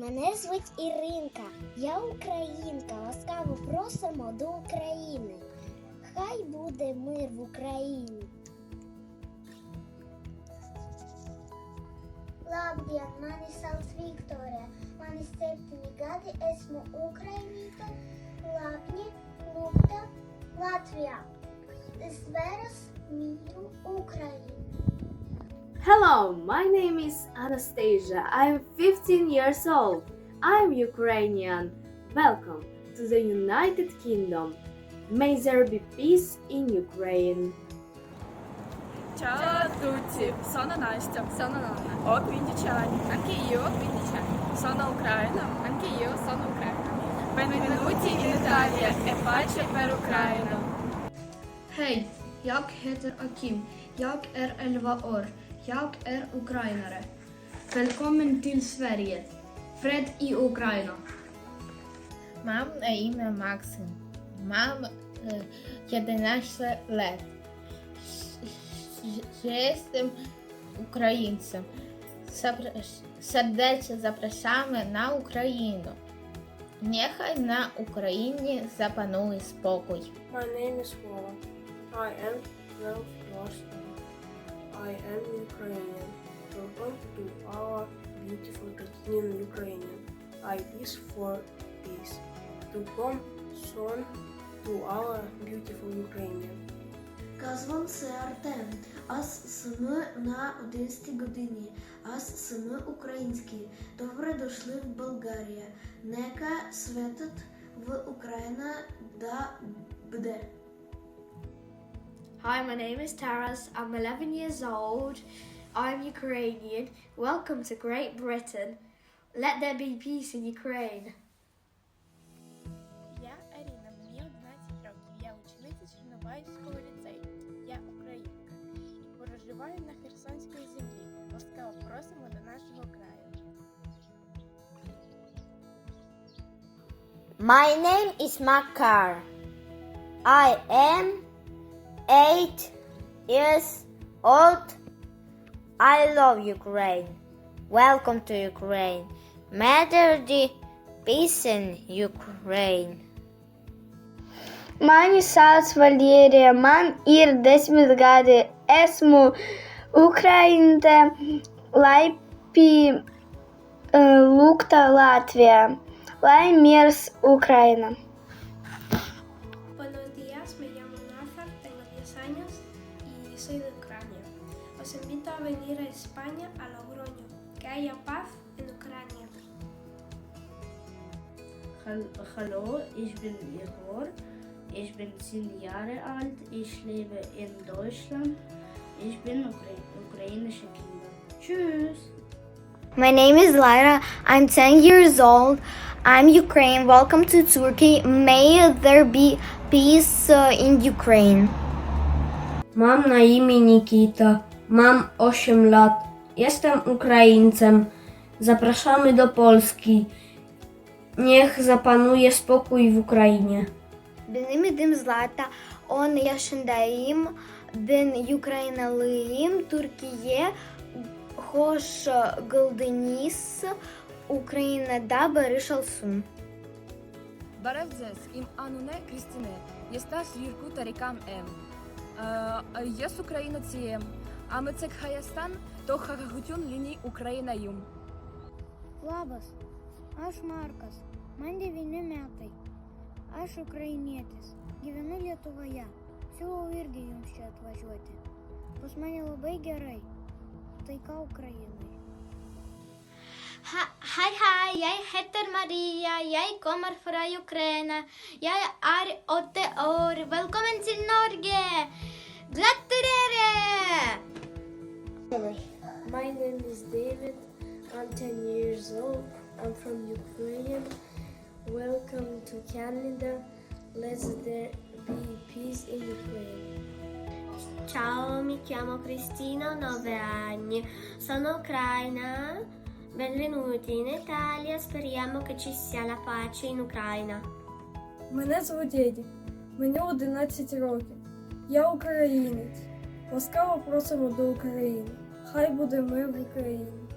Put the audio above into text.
Мене звуть Іринка. Я українка. Ласкаво просимо до України. Хай буде мир в Україні. Mani septiņi gadi, esmu Ukrainīte, Lapņi, Lukta, Latvijā. Es veras mīlu Ukrainu. Hello, my name is Anastasia. I'm 15 years old. I'm Ukrainian. Welcome to the United Kingdom. May there be peace in Ukraine. Ciao a tutti, sono Настя. Sono Nonna. Ho 15 anni. Anche io ho 15 anni. Sono Ucraina. Anche io sono Ucraina. Benvenuti in Italia e pace per Ucraina. Hej, jag heter Akim. Jag är 11 år. jak är ukrainare. Välkommen till Sverige. Fred i Ukraina. Mam na imię Maksym. Mam 11 lat. Jestem Українцем. Сердечно запрошаємо на Україну. Нехай на Україні запанує спокій. My name is Laura. I am 12 years I am Ukrainian. Welcome to our beautiful Ukrainian Ukrainian. I wish for peace to come soon to our beautiful Ukrainian. Казвам се Артем. Аз саме на 11 годині. Аз саме український. Добре дошли в Болгарія. Нека светът в Україна да буде. Hi, my name is Taras. I'm 11 years old. I'm Ukrainian. Welcome to Great Britain. Let there be peace in Ukraine. Я Аріна, мені 11 років. Я учениця Чернобаївського ліцею. Я українка і проживаю на Херсонській землі. Ласкаво просимо до нашого краю. My name is Makar. I am eight years old. I love Ukraine. Welcome to Ukraine. May there peace in Ukraine. Mani sauc Valērija, man ir desmit gadi. Esmu Ukrainite, Laipi, Lukta, Latvija. Lai miers Ukraina. Soy de Ucrania. Os invito a venir a España, a Logroño. Que haya paz en Ucrania. Hallo, ich bin Igor. Ich bin 10 Jahre alt. Ich lebe in Deutschland. Ich bin Ukra ukrainische Kinder. Tschüss. My name is Lyra. I'm 10 years old. I'm Ukraine. Welcome to Turkey. May there be peace uh, in Ukraine. Mam na imię Nikita. Mam 8 lat. Jestem Ukraińcem. Zapraszamy do Polski. Niech zapanuje spokój w Ukrainie. Benim adım Zlata. 10 yaşındayım. Ben Ukraynalıyım. Türkiye hoş geldiniz. Ukrayna'da barış olsun. Barevdze im Anune Kristine. Jesteś Jurku Tarikam M. Ես Ուկրաինացի եմ։ Ամեցեք Հայաստան, թող հաղաղություն լինի Ուկրաինայում։ Լավս, աշ Մարկաս, մանդի վինը մյատի։ Աշ Ուկրաինետես, գիվենը լետուվայա, սյուա ուիրգի յումշի отважվете։ Պոսմանի լոբեյ գերայ, տայկա Ուկրաինայ։ Hei, hei, jeg heter Maria, jeg kommer fra Ukraina. Jeg er åtte år. Velkommen til Norge! Gratulerer! My name is David. I'm 10 years old. I'm from Ukraine. Welcome to Canada. Let there be peace in Ukraine. Ciao, mi chiamo Cristina, ho 9 anni. Sono ucraina. Benvenuti in Italia. Speriamo che ci sia la pace in Ucraina. Мене звуть Еді. Мені 11 років. Я українець. Ласкаво просимо до України. Хай буде мир в Україні.